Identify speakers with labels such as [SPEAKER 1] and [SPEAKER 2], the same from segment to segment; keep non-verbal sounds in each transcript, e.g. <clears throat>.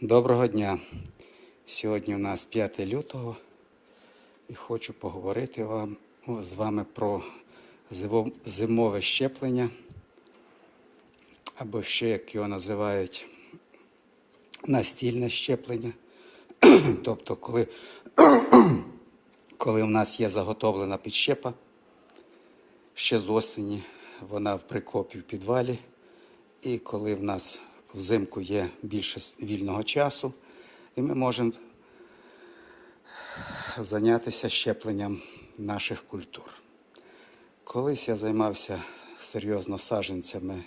[SPEAKER 1] Доброго дня. Сьогодні у нас 5 лютого і хочу поговорити вам, з вами про зимове щеплення, або ще, як його називають, настільне щеплення. <clears throat> тобто, коли, <clears throat> коли у нас є заготовлена підщепа, ще з осені вона в прикопі в підвалі. І коли в нас взимку є більше вільного часу, і ми можемо зайнятися щепленням наших культур. Колись я займався серйозно саджанцями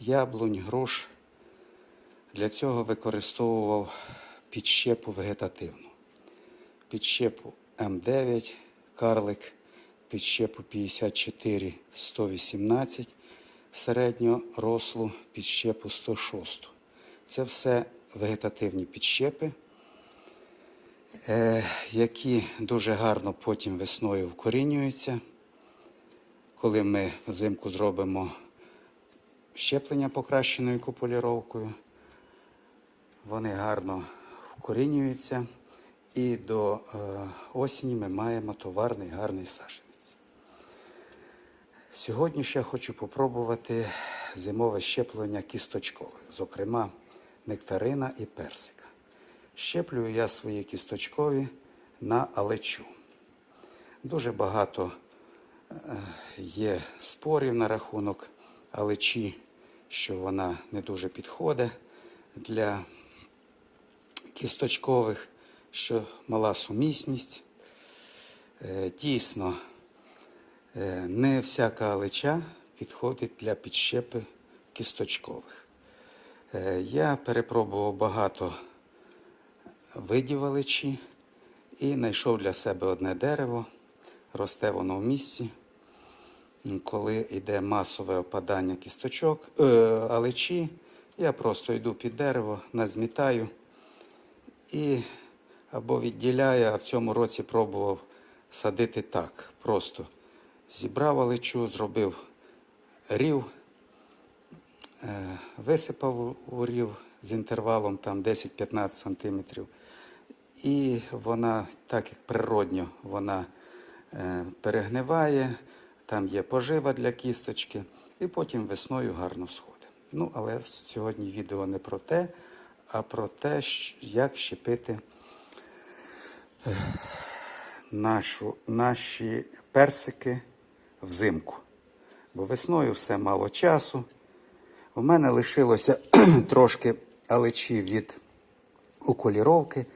[SPEAKER 1] яблунь, груш. Для цього використовував підщепу вегетативну. Підщепу М9, карлик, підщепу 54 118, середнього рослу підщепу 106. Це все вегетативні підщепи, е, які дуже гарно потім весною вкорінюються. Коли ми взимку зробимо щеплення покращеною куполіровкою, вони гарно вкорінюються, і до е, осені ми маємо товарний гарний саджанець. Сьогодні ще хочу попробувати зимове щеплення кісточкових, зокрема нектарина і персика. Щеплюю я свої кісточкові на алечу. Дуже багато е, є спорів на рахунок алечі, що вона не дуже підходить для кісточкових, що мала сумісність. Е, Дійсно, не всяка алеча підходить для підщепи кісточкових. Е, Я перепробував багато видів алечі і знайшов для себе одне дерево. Росте воно в місці. Коли йде масове опадання кісточок, е, алечі, я просто йду під дерево, назмітаю і або відділяю, а в цьому році пробував садити так. Просто зібрав алечу, зробив рів, е, висипав у рів з інтервалом там 10-15 сантиметрів. І вона, так як природньо, вона е, перегниває, там є пожива для кісточки, і потім весною гарно сходить. Ну, але сьогодні відео не про те, а про те, як щепити е, нашу, наші персики взимку. Бо весною все мало часу. У мене лишилося <clears throat> трошки алечі від уколіровки.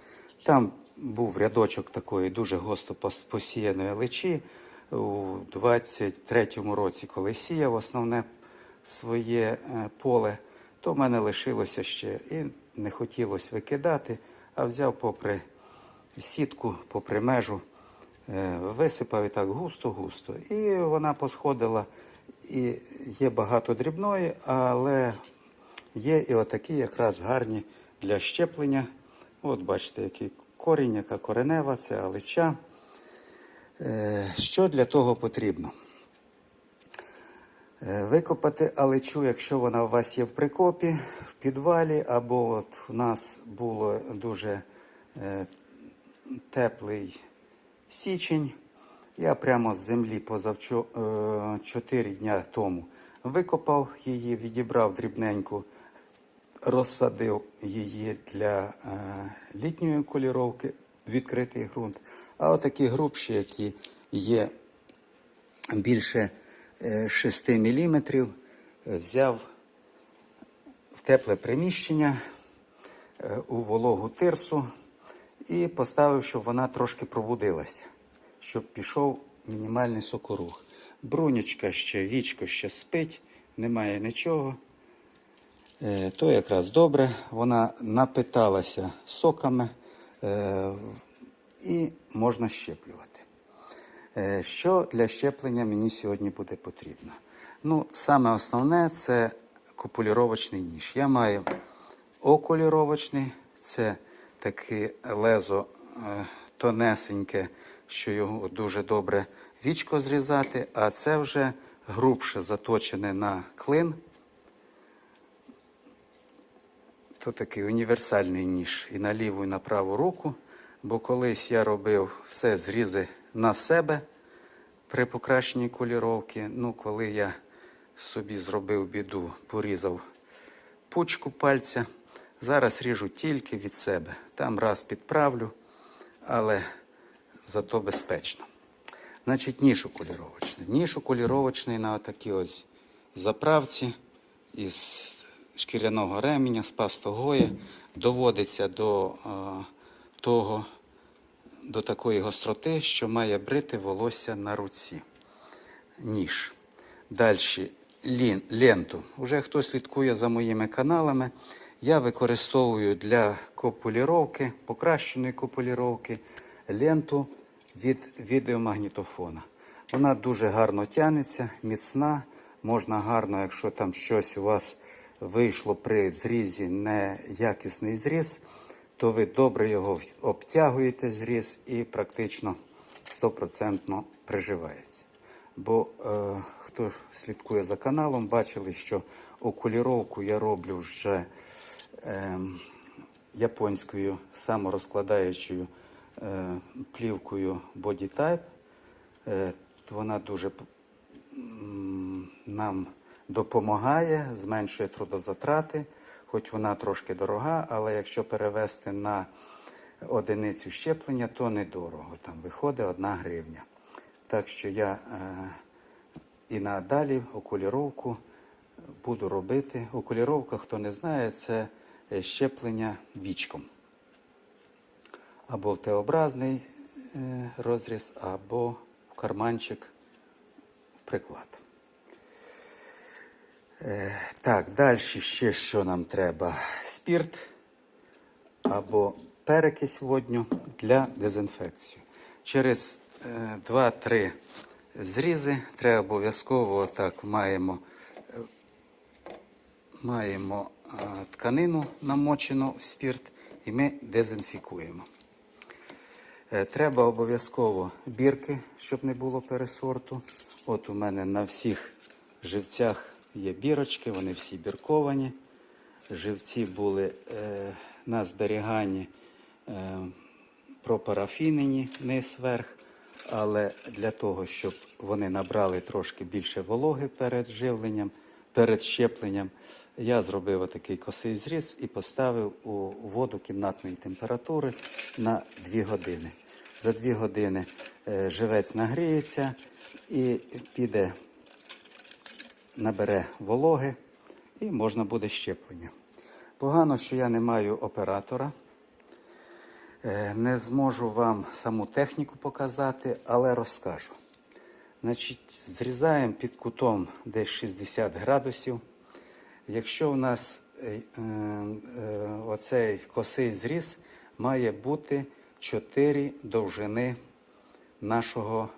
[SPEAKER 1] Там був рядочок такої дуже густо посіяної алечі. У 23-му році, коли сіяв основне своє е, поле, то в мене лишилося ще і не хотілося викидати, а взяв попри сітку, попри межу, висипав і так густо-густо. І вона посходила, і є багато дрібної, але є і отакі якраз гарні для щеплення. От бачите, який корінь, яка коренева, це алича. Е, Що для того потрібно? Е, Викопати алечу, якщо вона у вас є в прикопі, в підвалі, або от в нас було дуже е, теплий січень. Я прямо з землі позавчо 4 дня тому викопав її, відібрав дрібненьку, розсадив її для е, літньої коліровки, відкритий ґрунт. А отакі грубші, які є більше е, 6 мм, взяв в тепле приміщення е, у вологу тирсу і поставив, щоб вона трошки пробудилася, щоб пішов мінімальний сокорух. Брунечка ще, вічко ще спить, немає нічого. Е, То якраз добре, вона напиталася соками е, і можна щеплювати. Е, Що для щеплення мені сьогодні буде потрібно? Ну, саме основне це купуліровочний ніж. Я маю окуліровочний, це таке лезо е, тонесеньке, що його дуже добре вічко зрізати, а це вже грубше заточене на клин. то такий універсальний ніж і на ліву, і на праву руку. Бо колись я робив все зрізи на себе при покращенні коліровки. Ну, коли я собі зробив біду, порізав пучку пальця. Зараз ріжу тільки від себе. Там раз підправлю, але зато безпечно. Значить, ніж окуліровочний. Ніж окуліровочний на такій ось заправці із шкіряного ременя, з пастогої, доводиться до е, того, до такої гостроти, що має брити волосся на руці. Ніж. Далі ленту. Уже хто слідкує за моїми каналами, я використовую для копуліровки, покращеної копуліровки, ленту від відеомагнітофона. Вона дуже гарно тягнеться, міцна. Можна гарно, якщо там щось у вас вийшло при зрізі неякісний зріз, то ви добре його обтягуєте зріз і практично 100% приживається. Бо е, хто слідкує за каналом, бачили, що окуліровку я роблю вже е, японською саморозкладаючою е, плівкою Body Type. Е, вона дуже нам допомагає, зменшує трудозатрати, хоч вона трошки дорога, але якщо перевести на одиницю щеплення, то недорого. Там виходить одна гривня. Так що я е, і надалі окуліровку буду робити. Окуліровка, хто не знає, це щеплення вічком. Або в Т-образний е, розріз, або в карманчик в приклад. Е, так, далі ще що нам треба? Спірт або перекись водню для дезінфекції. Через е, 2-3 зрізи треба обов'язково так маємо, е, маємо е, тканину намочену в спірт і ми дезінфікуємо. Е, Треба обов'язково бірки, щоб не було пересорту. От у мене на всіх живцях є бірочки, вони всі бірковані. Живці були е, на зберіганні е, пропарафінені низ верх, але для того, щоб вони набрали трошки більше вологи перед живленням, перед щепленням, я зробив отакий косий зріз і поставив у воду кімнатної температури на 2 години. За 2 години е, живець нагріється і піде, набере вологи і можна буде щеплення. Погано, що я не маю оператора. Е, Не зможу вам саму техніку показати, але розкажу. Значить, зрізаємо під кутом десь 60 градусів. Якщо у нас е, е, е, оцей косий зріз має бути 4 довжини нашого,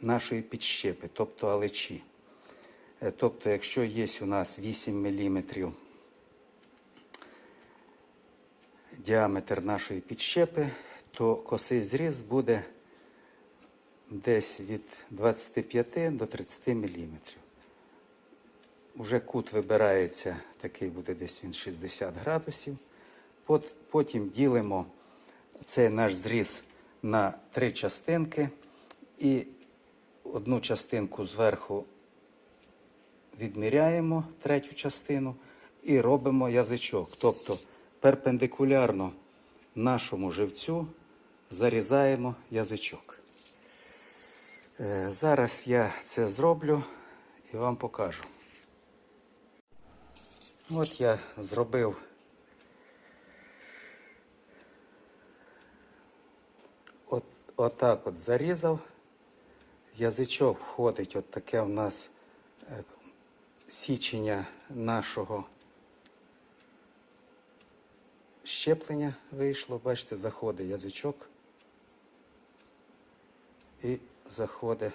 [SPEAKER 1] нашої підщепи, тобто алечі. Е, Тобто, якщо є у нас 8 мм діаметр нашої підщепи, то косий зріз буде десь від 25 до 30 мм. Уже кут вибирається, такий буде десь він 60 градусів. Потім ділимо цей наш зріз на три частинки і одну частинку зверху відміряємо третю частину і робимо язичок. Тобто перпендикулярно нашому живцю зарізаємо язичок. Е, Зараз я це зроблю і вам покажу. От я зробив от, отак от зарізав. Язичок входить, от таке в нас е, січення нашого щеплення вийшло. Бачите, заходить язичок і заходить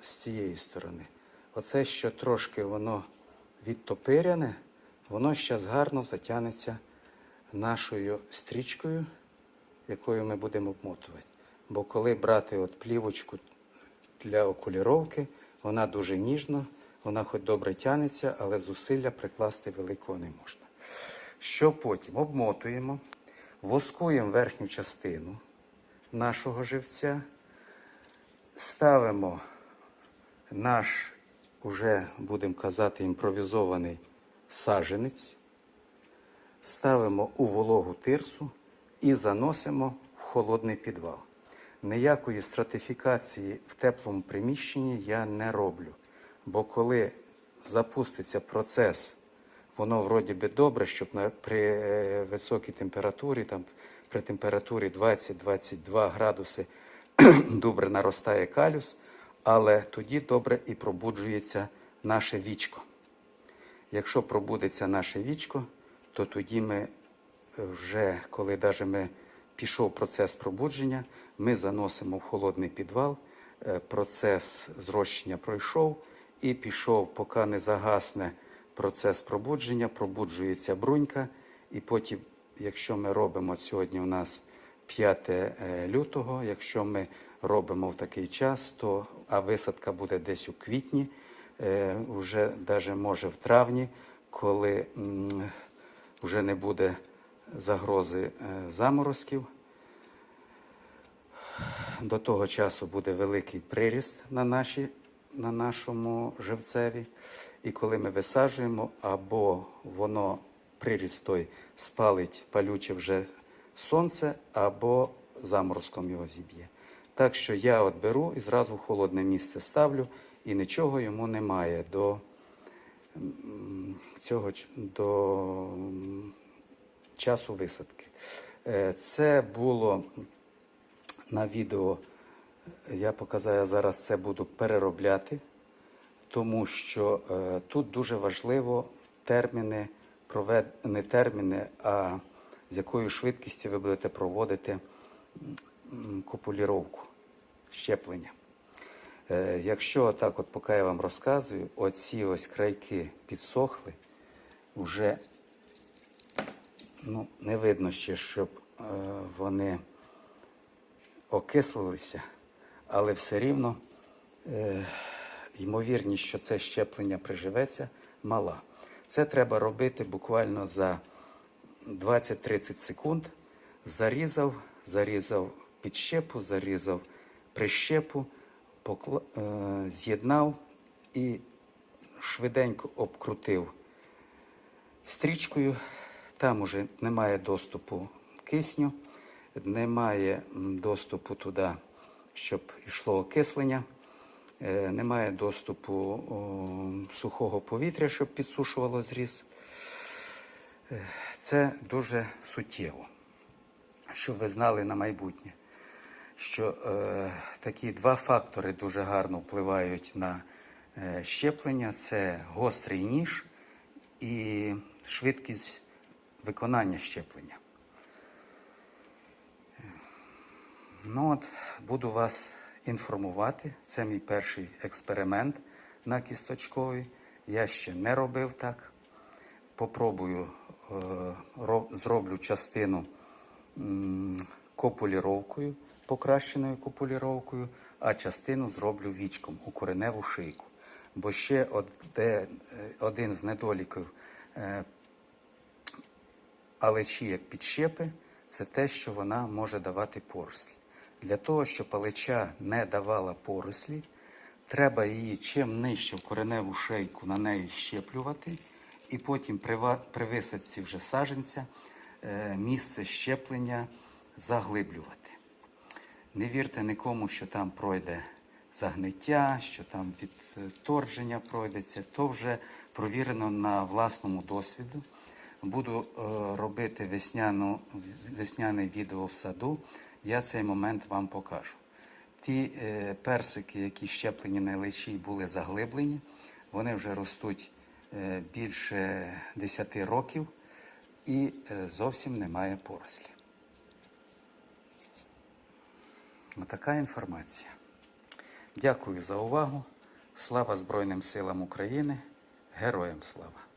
[SPEAKER 1] з цієї сторони. Оце, що трошки воно відтопиряне, воно зараз гарно затягнеться нашою стрічкою, якою ми будемо обмотувати. Бо коли брати от плівочку для окуліровки, вона дуже ніжно вона хоч добре тянеться, але зусилля прикласти великого не можна. Що потім? Обмотуємо, воскуємо верхню частину нашого живця, ставимо наш, уже будемо казати, імпровізований саженець, ставимо у вологу тирсу і заносимо в холодний підвал. Ніякої стратифікації в теплому приміщенні я не роблю. Бо коли запуститься процес, воно вроді би добре, щоб при е, високій температурі, там, при температурі 20-22 градуси <clears throat> добре наростає калюс, але тоді добре і пробуджується наше вічко. Якщо пробудеться наше вічко, то тоді ми е, вже, коли даже ми пішов процес пробудження, ми заносимо в холодний підвал, е, процес зрощення пройшов і пішов, поки не загасне процес пробудження, пробуджується брунька, і потім, якщо ми робимо сьогодні у нас 5 е, лютого, якщо ми робимо в такий час, то а висадка буде десь у квітні, е, вже навіть може в травні, коли вже не буде загрози е, заморозків. До того часу буде великий приріст на, наші, на нашому живцеві. І коли ми висаджуємо, або воно приріст той спалить палюче вже сонце, або заморозком його зіб'є. Так що я от беру і зразу в холодне місце ставлю, і нічого йому немає до цього до часу висадки. Е, Це було на відео, я показаю я зараз це буду переробляти, тому що е, тут дуже важливо терміни, не терміни, а з якою швидкістю ви будете проводити м, копуліровку, щеплення. Е, Якщо так, от поки я вам розказую, оці ось крайки підсохли, вже ну, не видно ще, щоб е, вони окислилися, але все рівно е, ймовірність, що це щеплення приживеться, мала. Це треба робити буквально за 20-30 секунд. Зарізав, зарізав підщепу, зарізав прищепу, покла... е, з'єднав і швиденько обкрутив стрічкою. Там уже немає доступу кисню, немає доступу туди, щоб йшло окислення, е, немає доступу сухого повітря, щоб підсушувало зріз. Це дуже суттєво, щоб ви знали на майбутнє, що е, такі два фактори дуже гарно впливають на е, щеплення: це гострий ніж і швидкість виконання щеплення. Ну от, буду вас інформувати. Це мій перший експеримент на кісточковій. Я ще не робив так. Попробую, ро- зроблю частину копуліровкою, покращеною копуліровкою, а частину зроблю вічком у кореневу шийку. Бо ще е, один з недоліків е, алечі як підщепи, це те, що вона може давати порослі. Для того, щоб алеча не давала порослі, треба її чим нижче в кореневу шейку на неї щеплювати, і потім при, висадці вже саженця е, місце щеплення заглиблювати. Не вірте нікому, що там пройде загниття, що там підтордження пройдеться. То вже провірено на власному досвіду. Буду е, робити весняну, весняне відео в саду. Я цей момент вам покажу. Ті е, персики, які щеплені на личі, були заглиблені, вони вже ростуть більше 10 років і е, зовсім немає порослі. Отака інформація. Дякую за увагу. Слава Збройним силам України. Героям слава!